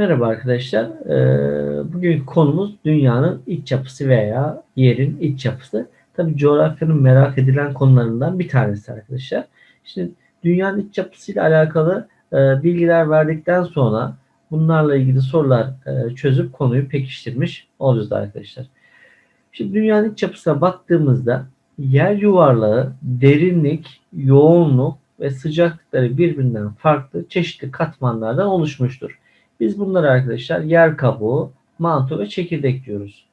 Merhaba arkadaşlar. Ee, bugünkü konumuz dünyanın iç yapısı veya yerin iç yapısı. Tabii coğrafyanın merak edilen konularından bir tanesi arkadaşlar. Şimdi dünyanın iç yapısıyla alakalı e, bilgiler verdikten sonra bunlarla ilgili sorular e, çözüp konuyu pekiştirmiş olacağız arkadaşlar. Şimdi dünyanın iç yapısına baktığımızda yer yuvarlağı, derinlik, yoğunluk ve sıcaklıkları birbirinden farklı çeşitli katmanlardan oluşmuştur. Biz bunları arkadaşlar yer kabuğu, manto ve çekirdek diyoruz.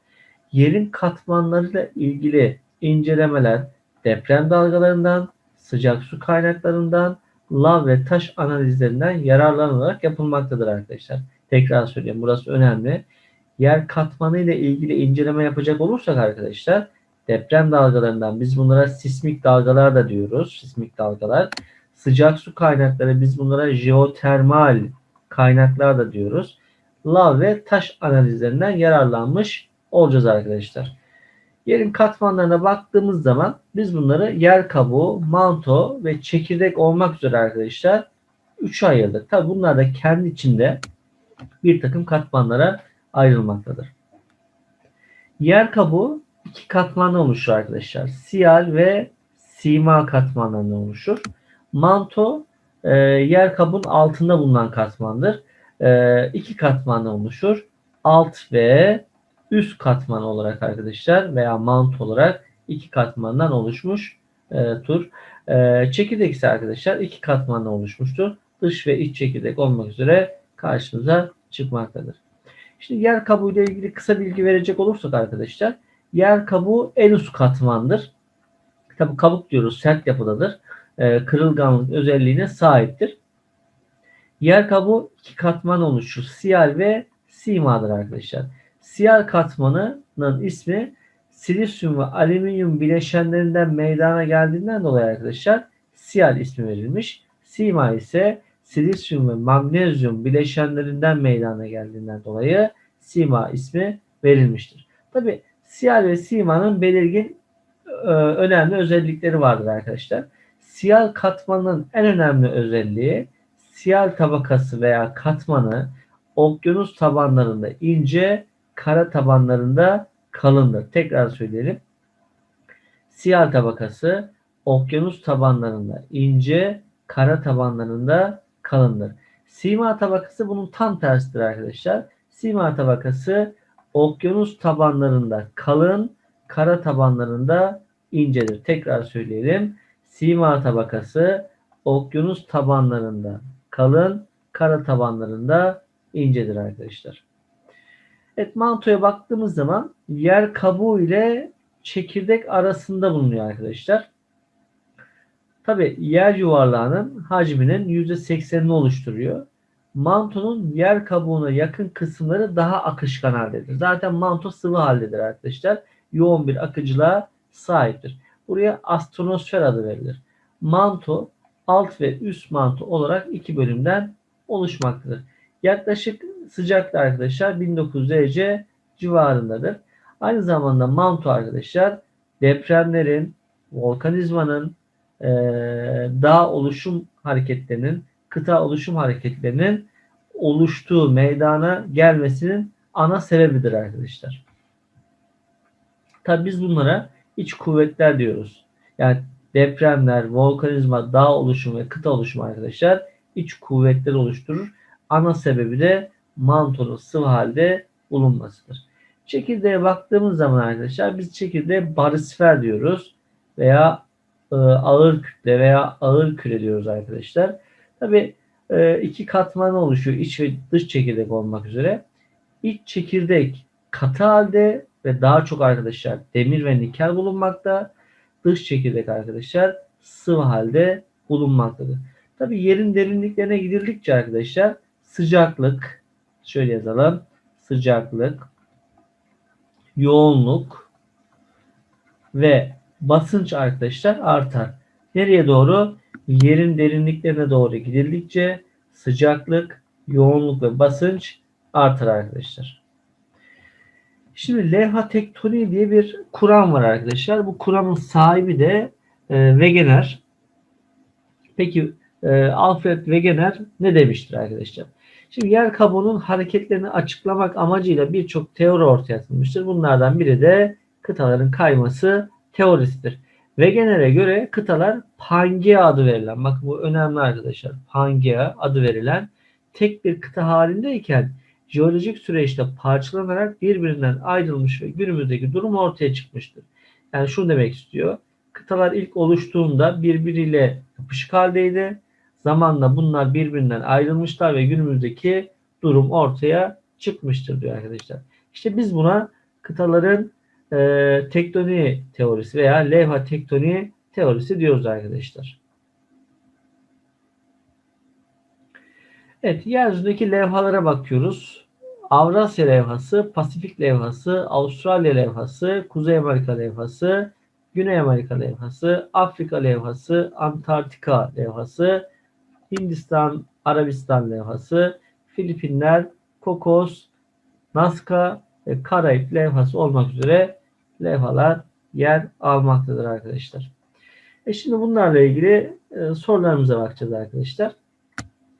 Yerin katmanlarıyla ilgili incelemeler deprem dalgalarından, sıcak su kaynaklarından, lav ve taş analizlerinden yararlanarak yapılmaktadır arkadaşlar. Tekrar söyleyeyim burası önemli. Yer katmanı ile ilgili inceleme yapacak olursak arkadaşlar deprem dalgalarından biz bunlara sismik dalgalar da diyoruz. Sismik dalgalar. Sıcak su kaynakları biz bunlara jeotermal kaynaklar da diyoruz. Lav ve taş analizlerinden yararlanmış olacağız arkadaşlar. Yerin katmanlarına baktığımız zaman biz bunları yer kabuğu, manto ve çekirdek olmak üzere arkadaşlar 3'e ayırdık. Tabi bunlar da kendi içinde bir takım katmanlara ayrılmaktadır. Yer kabuğu iki katmandan oluşur arkadaşlar. Siyal ve sima katmanlarından oluşur. Manto e, yer kabuğun altında bulunan katmandır. E, iki katmandan oluşur. Alt ve üst katman olarak arkadaşlar veya mant olarak iki katmandan oluşmuş e, tur. E, çekirdek ise arkadaşlar iki katmandan oluşmuştur. Dış ve iç çekirdek olmak üzere karşımıza çıkmaktadır. Şimdi yer kabuğu ile ilgili kısa bilgi verecek olursak arkadaşlar yer kabuğu en üst katmandır. Tabi kabuk diyoruz sert yapıdadır. E, kırılganlık özelliğine sahiptir. Yer kabuğu iki katman oluşur. Siyal ve simadır arkadaşlar. Siyal katmanının ismi silisyum ve alüminyum bileşenlerinden meydana geldiğinden dolayı arkadaşlar siyal ismi verilmiş. Sima ise silisyum ve magnezyum bileşenlerinden meydana geldiğinden dolayı sima ismi verilmiştir. Tabi siyal ve simanın belirgin e, önemli özellikleri vardır arkadaşlar. Siyal katmanın en önemli özelliği siyal tabakası veya katmanı okyanus tabanlarında ince, kara tabanlarında kalındır. Tekrar söyleyelim. Siyal tabakası okyanus tabanlarında ince, kara tabanlarında kalındır. Sima tabakası bunun tam tersidir arkadaşlar. Sima tabakası okyanus tabanlarında kalın, kara tabanlarında incedir. Tekrar söyleyelim. Sima tabakası okyanus tabanlarında kalın, kara tabanlarında incedir arkadaşlar. Evet mantoya baktığımız zaman yer kabuğu ile çekirdek arasında bulunuyor arkadaşlar. Tabi yer yuvarlağının hacminin %80'ini oluşturuyor. Mantonun yer kabuğuna yakın kısımları daha akışkan haldedir. Zaten manto sıvı haldedir arkadaşlar. Yoğun bir akıcılığa sahiptir. Buraya astronosfer adı verilir. Manto alt ve üst manto olarak iki bölümden oluşmaktadır. Yaklaşık sıcaklık arkadaşlar 1900 derece civarındadır. Aynı zamanda manto arkadaşlar depremlerin, volkanizmanın, e, dağ oluşum hareketlerinin, kıta oluşum hareketlerinin oluştuğu meydana gelmesinin ana sebebidir arkadaşlar. Tabi biz bunlara iç kuvvetler diyoruz. Yani depremler, volkanizma, dağ oluşumu ve kıta oluşumu arkadaşlar iç kuvvetler oluşturur. Ana sebebi de mantonun sıvı halde bulunmasıdır. Çekirdeğe baktığımız zaman arkadaşlar biz çekirdeğe barisfer diyoruz veya e, ağır kütle veya ağır küre diyoruz arkadaşlar. Tabi e, iki katman oluşuyor iç ve dış çekirdek olmak üzere. İç çekirdek katı halde ve daha çok arkadaşlar demir ve nikel bulunmakta. Dış çekirdek arkadaşlar sıvı halde bulunmaktadır. Tabi yerin derinliklerine gidildikçe arkadaşlar sıcaklık şöyle yazalım. Sıcaklık, yoğunluk ve basınç arkadaşlar artar. Nereye doğru? Yerin derinliklerine doğru gidildikçe sıcaklık, yoğunluk ve basınç artar arkadaşlar. Şimdi levha tektoniği diye bir kuram var arkadaşlar. Bu kuramın sahibi de e, Wegener. Peki e, Alfred Wegener ne demiştir arkadaşlar? Şimdi yer kabuğunun hareketlerini açıklamak amacıyla birçok teori ortaya atılmıştır. Bunlardan biri de kıtaların kayması teorisidir. Wegener'e göre kıtalar Pangea adı verilen, bak bu önemli arkadaşlar, Pangea adı verilen tek bir kıta halindeyken jeolojik süreçte parçalanarak birbirinden ayrılmış ve günümüzdeki durum ortaya çıkmıştır. Yani şunu demek istiyor. Kıtalar ilk oluştuğunda birbiriyle yapışık haldeydi. Zamanla bunlar birbirinden ayrılmışlar ve günümüzdeki durum ortaya çıkmıştır diyor arkadaşlar. İşte biz buna kıtaların e, tektoniği teorisi veya levha tektoniği teorisi diyoruz arkadaşlar. Evet, yeryüzündeki levhalara bakıyoruz. Avrasya levhası, Pasifik levhası, Avustralya levhası, Kuzey Amerika levhası, Güney Amerika levhası, Afrika levhası, Antarktika levhası, Hindistan, Arabistan levhası, Filipinler, Kokos, Nazca ve Karayip levhası olmak üzere levhalar yer almaktadır arkadaşlar. E şimdi bunlarla ilgili e, sorularımıza bakacağız arkadaşlar.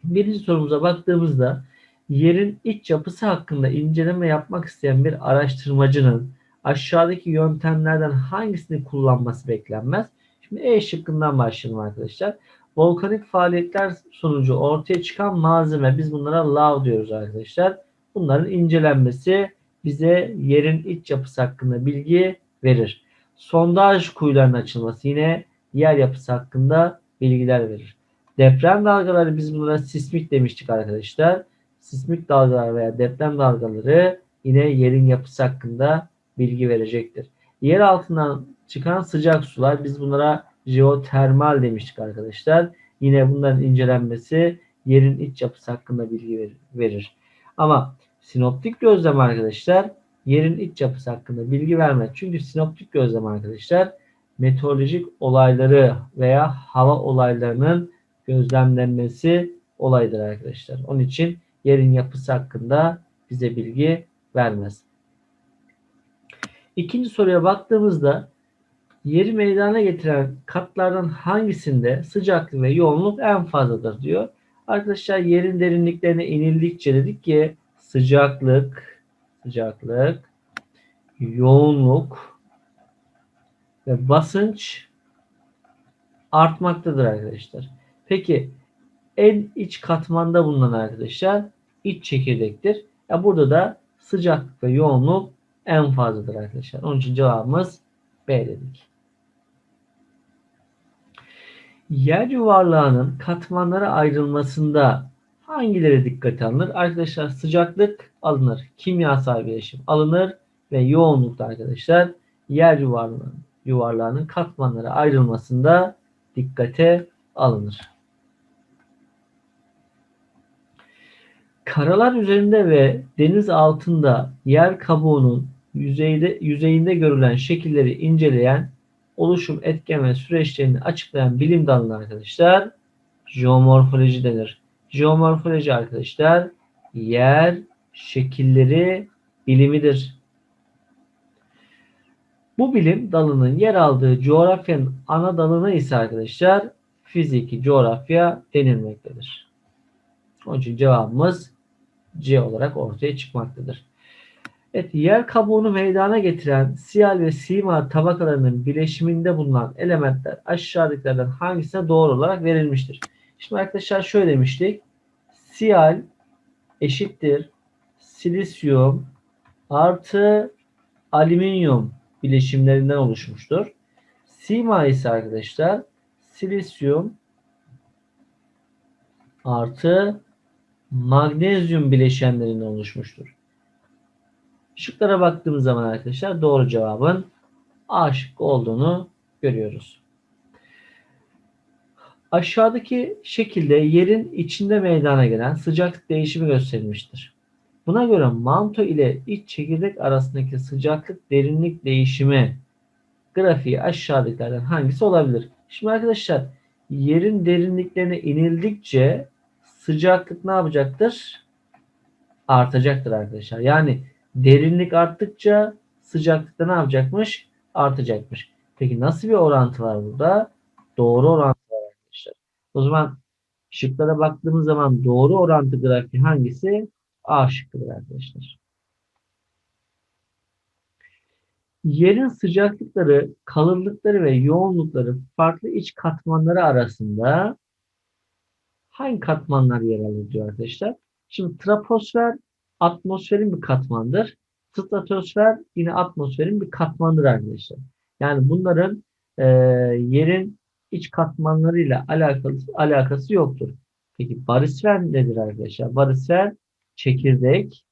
Birinci sorumuza baktığımızda yerin iç yapısı hakkında inceleme yapmak isteyen bir araştırmacının aşağıdaki yöntemlerden hangisini kullanması beklenmez? Şimdi E şıkkından başlayalım arkadaşlar. Volkanik faaliyetler sonucu ortaya çıkan malzeme biz bunlara lav diyoruz arkadaşlar. Bunların incelenmesi bize yerin iç yapısı hakkında bilgi verir. Sondaj kuyularının açılması yine yer yapısı hakkında bilgiler verir. Deprem dalgaları biz bunlara sismik demiştik arkadaşlar. Sismik dalgalar veya deprem dalgaları yine yerin yapısı hakkında bilgi verecektir. Yer altından çıkan sıcak sular biz bunlara jeotermal demiştik arkadaşlar. Yine bunların incelenmesi yerin iç yapısı hakkında bilgi verir. Ama sinoptik gözlem arkadaşlar yerin iç yapısı hakkında bilgi vermez. Çünkü sinoptik gözlem arkadaşlar meteorolojik olayları veya hava olaylarının gözlemlenmesi olaydır arkadaşlar. Onun için yerin yapısı hakkında bize bilgi vermez. İkinci soruya baktığımızda yeri meydana getiren katlardan hangisinde sıcaklık ve yoğunluk en fazladır diyor. Arkadaşlar yerin derinliklerine inildikçe dedik ki sıcaklık, sıcaklık, yoğunluk ve basınç artmaktadır arkadaşlar. Peki en iç katmanda bulunan arkadaşlar iç çekirdektir. Ya burada da sıcaklık ve yoğunluk en fazladır arkadaşlar. Onun için cevabımız B dedik. Yer yuvarlağının katmanlara ayrılmasında hangileri dikkate alınır? Arkadaşlar sıcaklık alınır. Kimyasal bileşim alınır ve yoğunlukta arkadaşlar yer yuvarlağının, yuvarlağının katmanlara ayrılmasında dikkate alınır. Karalar üzerinde ve deniz altında yer kabuğunun yüzeyde, yüzeyinde görülen şekilleri inceleyen, oluşum, etken ve süreçlerini açıklayan bilim dalına arkadaşlar jeomorfoloji denir. Jeomorfoloji arkadaşlar yer şekilleri bilimidir. Bu bilim dalının yer aldığı coğrafyanın ana dalına ise arkadaşlar fiziki coğrafya denilmektedir. Onun için cevabımız C olarak ortaya çıkmaktadır. Evet, yer kabuğunu meydana getiren siyal ve sima tabakalarının bileşiminde bulunan elementler aşağıdakilerden hangisine doğru olarak verilmiştir? Şimdi arkadaşlar şöyle demiştik. Siyal eşittir silisyum artı alüminyum bileşimlerinden oluşmuştur. Sima ise arkadaşlar silisyum artı magnezyum bileşenlerinden oluşmuştur. Şıklara baktığımız zaman arkadaşlar doğru cevabın A şıkkı olduğunu görüyoruz. Aşağıdaki şekilde yerin içinde meydana gelen sıcaklık değişimi gösterilmiştir. Buna göre manto ile iç çekirdek arasındaki sıcaklık derinlik değişimi grafiği aşağıdakilerden hangisi olabilir? Şimdi arkadaşlar yerin derinliklerine inildikçe sıcaklık ne yapacaktır? Artacaktır arkadaşlar. Yani derinlik arttıkça sıcaklık da ne yapacakmış? Artacakmış. Peki nasıl bir orantı var burada? Doğru orantı var arkadaşlar. O zaman Şıklara baktığımız zaman doğru orantı grafiği hangisi? A şıkkıdır arkadaşlar. Yerin sıcaklıkları, kalınlıkları ve yoğunlukları farklı iç katmanları arasında hangi katmanlar yer alır diyor arkadaşlar. Şimdi troposfer atmosferin bir katmandır. Stratosfer yine atmosferin bir katmandır arkadaşlar. Yani bunların e, yerin iç katmanlarıyla alakalı, alakası yoktur. Peki barisfer nedir arkadaşlar? Barisfer çekirdek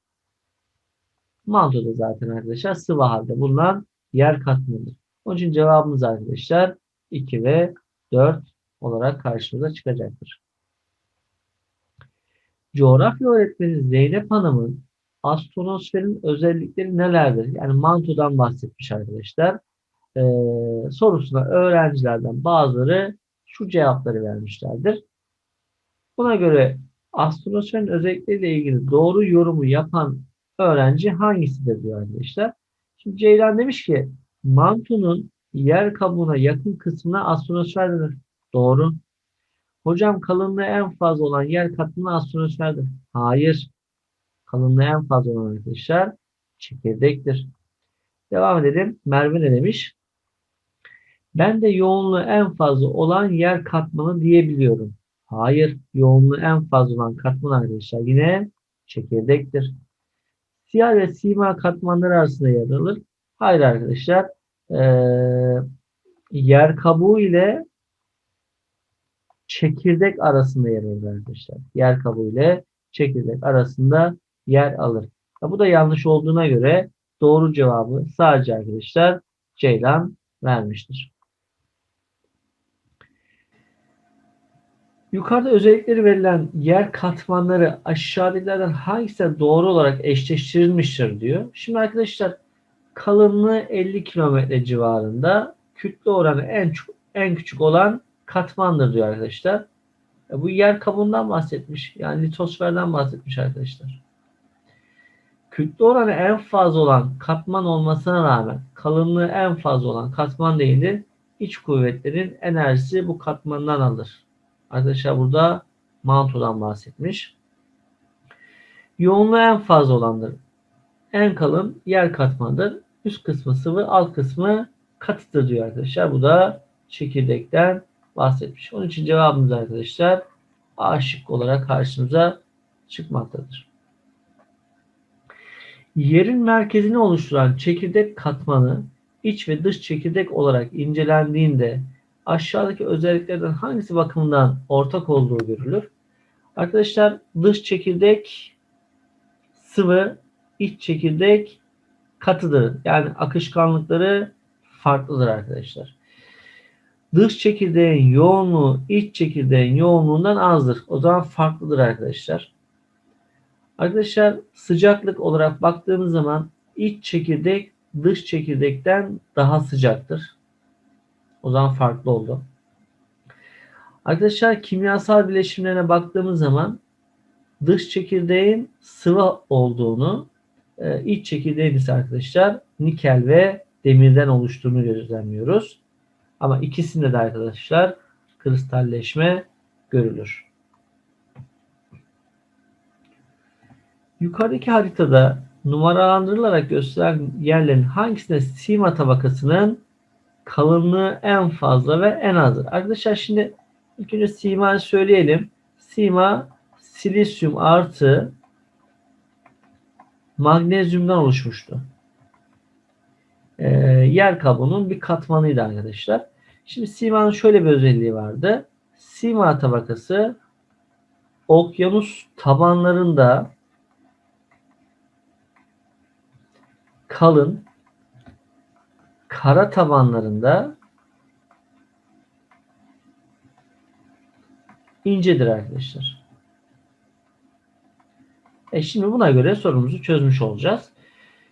mantoda zaten arkadaşlar sıvı halde bulunan yer katmanıdır. Onun için cevabımız arkadaşlar 2 ve 4 olarak karşımıza çıkacaktır. Coğrafya öğretmeni Zeynep Hanım'ın astronosferin özellikleri nelerdir? Yani mantodan bahsetmiş arkadaşlar. Ee, sorusuna öğrencilerden bazıları şu cevapları vermişlerdir. Buna göre astronosferin özellikleriyle ilgili doğru yorumu yapan öğrenci hangisidir diyor arkadaşlar. Şimdi Ceylan demiş ki mantonun yer kabuğuna yakın kısmına astronosfer. Doğru. Hocam kalınlığı en fazla olan yer katmanı astronosferdir. Hayır. Kalınlığı en fazla olan arkadaşlar çekirdektir. Devam edelim. Merve ne demiş? Ben de yoğunluğu en fazla olan yer katmanı diyebiliyorum. Hayır. Yoğunluğu en fazla olan katman arkadaşlar yine çekirdektir. Siyah ve sima katmanları arasında yer alır. Hayır arkadaşlar. Ee, yer kabuğu ile çekirdek arasında yer alır arkadaşlar. Yer kabuğu ile çekirdek arasında yer alır. bu da yanlış olduğuna göre doğru cevabı sadece arkadaşlar Ceylan vermiştir. Yukarıda özellikleri verilen yer katmanları aşağıdakilerden hangisi doğru olarak eşleştirilmiştir diyor. Şimdi arkadaşlar kalınlığı 50 kilometre civarında kütle oranı en, en küçük olan katmandır diyor arkadaşlar. E, bu yer kabuğundan bahsetmiş. Yani litosferden bahsetmiş arkadaşlar. Kütle oranı en fazla olan katman olmasına rağmen kalınlığı en fazla olan katman değildir. İç kuvvetlerin enerjisi bu katmandan alır. Arkadaşlar burada mantodan bahsetmiş. Yoğunluğu en fazla olandır. En kalın yer katmanıdır. Üst kısmı sıvı, alt kısmı katıdır diyor arkadaşlar. Bu da çekirdekten bahsetmiş. Onun için cevabımız arkadaşlar A şık olarak karşımıza çıkmaktadır. Yerin merkezini oluşturan çekirdek katmanı iç ve dış çekirdek olarak incelendiğinde aşağıdaki özelliklerden hangisi bakımından ortak olduğu görülür? Arkadaşlar dış çekirdek sıvı, iç çekirdek katıdır. Yani akışkanlıkları farklıdır arkadaşlar. Dış çekirdeğin yoğunluğu iç çekirdeğin yoğunluğundan azdır. O zaman farklıdır arkadaşlar. Arkadaşlar sıcaklık olarak baktığımız zaman iç çekirdek dış çekirdekten daha sıcaktır. O zaman farklı oldu. Arkadaşlar kimyasal bileşimlerine baktığımız zaman dış çekirdeğin sıvı olduğunu, e, iç çekirdeğin ise arkadaşlar nikel ve demirden oluştuğunu gözlemliyoruz. Ama ikisinde de arkadaşlar kristalleşme görülür. Yukarıdaki haritada numaralandırılarak gösterilen yerlerin hangisinde sima tabakasının kalınlığı en fazla ve en azdır? Arkadaşlar şimdi ilk önce simayı söyleyelim. Sima silisyum artı magnezyumdan oluşmuştu e, yer kabuğunun bir katmanıydı arkadaşlar. Şimdi simanın şöyle bir özelliği vardı. Sima tabakası okyanus tabanlarında kalın kara tabanlarında incedir arkadaşlar. E şimdi buna göre sorumuzu çözmüş olacağız.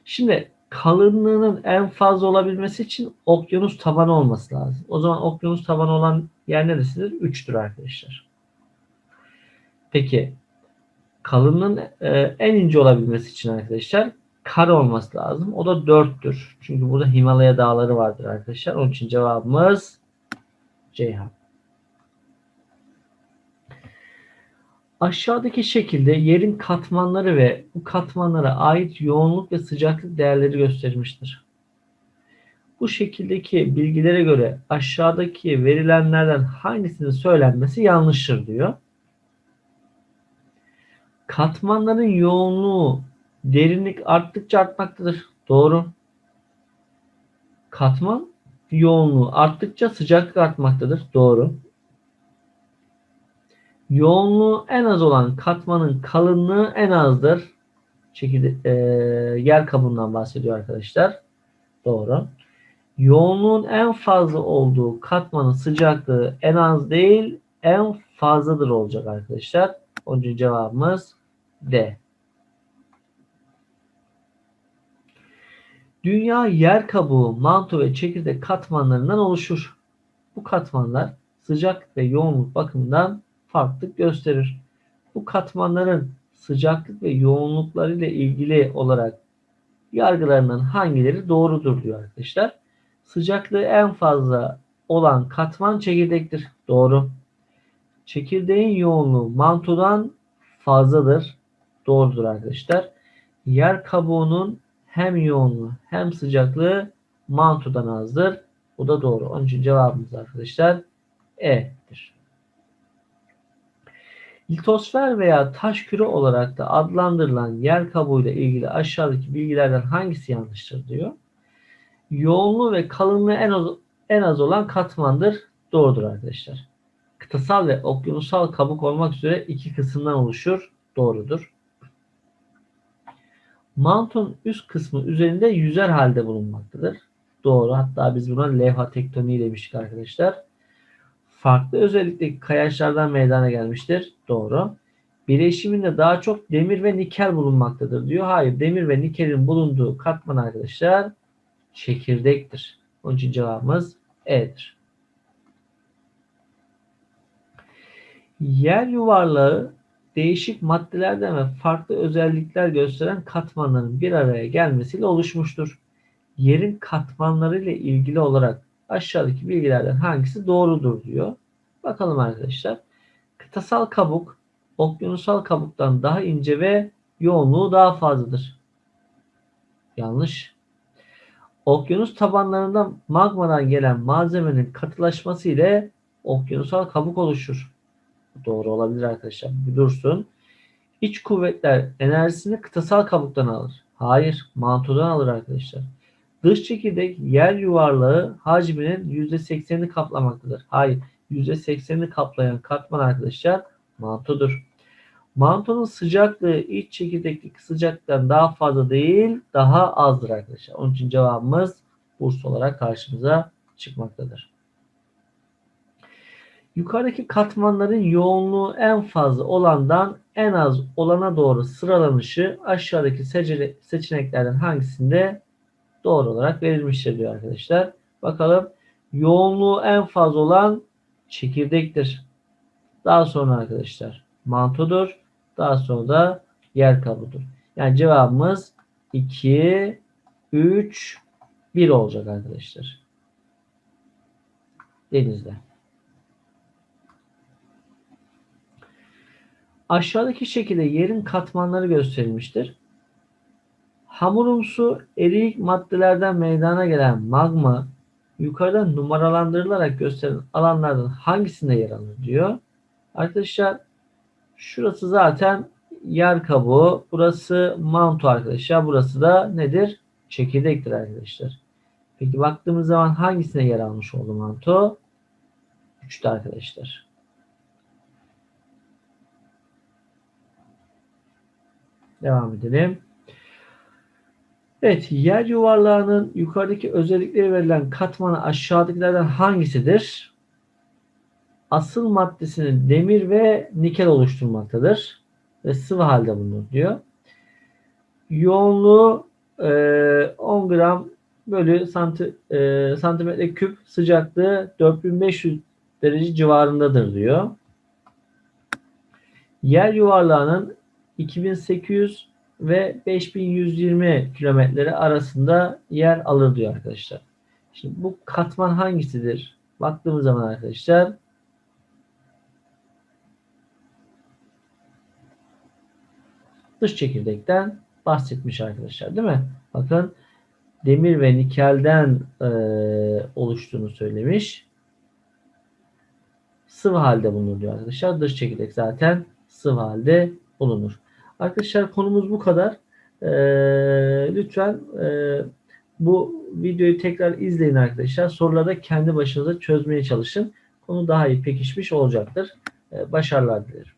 Şimdi kalınlığının en fazla olabilmesi için okyanus tabanı olması lazım. O zaman okyanus tabanı olan yer neresidir? 3'tür arkadaşlar. Peki kalınlığın e, en ince olabilmesi için arkadaşlar kar olması lazım. O da 4'tür. Çünkü burada Himalaya dağları vardır arkadaşlar. Onun için cevabımız Ceyhan. Aşağıdaki şekilde yerin katmanları ve bu katmanlara ait yoğunluk ve sıcaklık değerleri gösterilmiştir. Bu şekildeki bilgilere göre aşağıdaki verilenlerden hangisinin söylenmesi yanlıştır diyor. Katmanların yoğunluğu derinlik arttıkça artmaktadır. Doğru. Katman yoğunluğu arttıkça sıcaklık artmaktadır. Doğru. Yoğunluğu en az olan katmanın kalınlığı en azdır. Çekirde, e, yer kabuğundan bahsediyor arkadaşlar. Doğru. Yoğunluğun en fazla olduğu katmanın sıcaklığı en az değil en fazladır olacak arkadaşlar. Onun cevabımız D. Dünya yer kabuğu, manto ve çekirdek katmanlarından oluşur. Bu katmanlar sıcak ve yoğunluk bakımından farklılık gösterir. Bu katmanların sıcaklık ve yoğunlukları ile ilgili olarak yargılarından hangileri doğrudur diyor arkadaşlar. Sıcaklığı en fazla olan katman çekirdektir. Doğru. Çekirdeğin yoğunluğu mantodan fazladır. Doğrudur arkadaşlar. Yer kabuğunun hem yoğunluğu hem sıcaklığı mantodan azdır. Bu da doğru. Onun için cevabımız arkadaşlar E'dir. Litosfer veya taş küre olarak da adlandırılan yer kabuğuyla ilgili aşağıdaki bilgilerden hangisi yanlıştır diyor. Yoğunluğu ve kalınlığı en az, en az olan katmandır. Doğrudur arkadaşlar. Kıtasal ve okyanusal kabuk olmak üzere iki kısımdan oluşur. Doğrudur. Manton üst kısmı üzerinde yüzer halde bulunmaktadır. Doğru. Hatta biz buna levha tektoniği demiştik arkadaşlar. Farklı özellikteki kayaçlardan meydana gelmiştir. Doğru. Bileşiminde daha çok demir ve nikel bulunmaktadır diyor. Hayır. Demir ve nikelin bulunduğu katman arkadaşlar çekirdektir. Onun için cevabımız E'dir. Yer yuvarlağı değişik maddelerden ve farklı özellikler gösteren katmanların bir araya gelmesiyle oluşmuştur. Yerin katmanları ile ilgili olarak aşağıdaki bilgilerden hangisi doğrudur diyor. Bakalım arkadaşlar. Kıtasal kabuk okyanusal kabuktan daha ince ve yoğunluğu daha fazladır. Yanlış. Okyanus tabanlarından magmadan gelen malzemenin katılaşması ile okyanusal kabuk oluşur. Doğru olabilir arkadaşlar. Bir dursun. İç kuvvetler enerjisini kıtasal kabuktan alır. Hayır, mantodan alır arkadaşlar. Dış çekirdek yer yuvarlağı hacminin %80'ini kaplamaktadır. Hayır, %80'ini kaplayan katman arkadaşlar mantodur. Mantonun sıcaklığı iç çekirdekteki sıcaklıktan daha fazla değil, daha azdır arkadaşlar. Onun için cevabımız Bursa olarak karşımıza çıkmaktadır. Yukarıdaki katmanların yoğunluğu en fazla olandan en az olana doğru sıralanışı aşağıdaki seçeneklerden hangisinde doğru olarak verilmiştir diyor arkadaşlar. Bakalım yoğunluğu en fazla olan çekirdektir. Daha sonra arkadaşlar mantodur. Daha sonra da yer kabuğudur. Yani cevabımız 2, 3, 1 olacak arkadaşlar. Denizde. Aşağıdaki şekilde yerin katmanları gösterilmiştir. Hamurumsu eriyik maddelerden meydana gelen magma yukarıda numaralandırılarak gösterilen alanlardan hangisinde yer alır diyor. Arkadaşlar şurası zaten yer kabuğu. Burası manto arkadaşlar. Burası da nedir? Çekirdektir arkadaşlar. Peki baktığımız zaman hangisine yer almış oldu manto? 3'te arkadaşlar. Devam edelim. Evet, yer yuvarlağının yukarıdaki özellikleri verilen katmanı aşağıdakilerden hangisidir? Asıl maddesini demir ve nikel oluşturmaktadır ve sıvı halde bulunur diyor. Yoğunluğu e, 10 gram bölü santi, e, santimetre küp sıcaklığı 4500 derece civarındadır diyor. Yer yuvarlağının 2800 ve 5120 kilometre arasında yer alır diyor arkadaşlar. Şimdi bu katman hangisidir? Baktığımız zaman arkadaşlar dış çekirdekten bahsetmiş arkadaşlar değil mi? Bakın demir ve nikelden e, oluştuğunu söylemiş. Sıvı halde bulunur diyor arkadaşlar. Dış çekirdek zaten sıvı halde bulunur. Arkadaşlar konumuz bu kadar. E, lütfen e, bu videoyu tekrar izleyin arkadaşlar. Soruları da kendi başınıza çözmeye çalışın. Konu daha iyi pekişmiş olacaktır. E, başarılar dilerim.